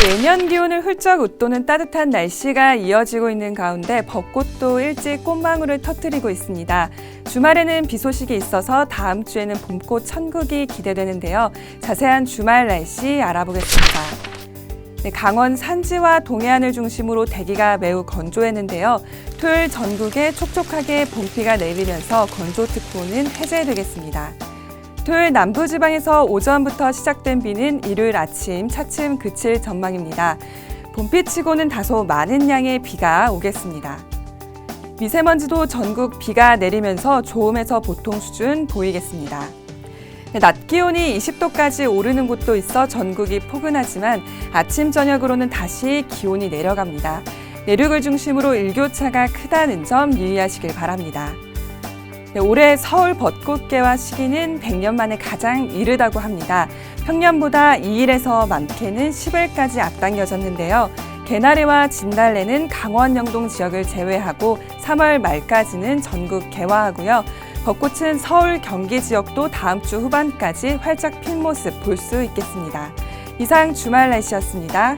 네, 예년 기온을 훌쩍 웃도는 따뜻한 날씨가 이어지고 있는 가운데 벚꽃도 일찍 꽃망울을 터뜨리고 있습니다. 주말에는 비 소식이 있어서 다음 주에는 봄꽃 천국이 기대되는데요. 자세한 주말 날씨 알아보겠습니다. 네, 강원 산지와 동해안을 중심으로 대기가 매우 건조했는데요. 토요일 전국에 촉촉하게 봄비가 내리면서 건조특보는 해제되겠습니다. 토요일 남부지방에서 오전부터 시작된 비는 일요일 아침 차츰 그칠 전망입니다. 봄비치고는 다소 많은 양의 비가 오겠습니다. 미세먼지도 전국 비가 내리면서 좋음에서 보통 수준 보이겠습니다. 네, 낮 기온이 20도까지 오르는 곳도 있어 전국이 포근하지만 아침 저녁으로는 다시 기온이 내려갑니다. 내륙을 중심으로 일교차가 크다는 점 유의하시길 바랍니다. 네, 올해 서울 벚꽃 개화 시기는 100년 만에 가장 이르다고 합니다. 평년보다 2일에서 많게는 10일까지 앞당겨졌는데요. 개나리와 진달래는 강원 영동 지역을 제외하고 3월 말까지는 전국 개화하고요. 벚꽃은 서울 경기 지역도 다음 주 후반까지 활짝 핀 모습 볼 수 있겠습니다. 이상 주말 날씨였습니다.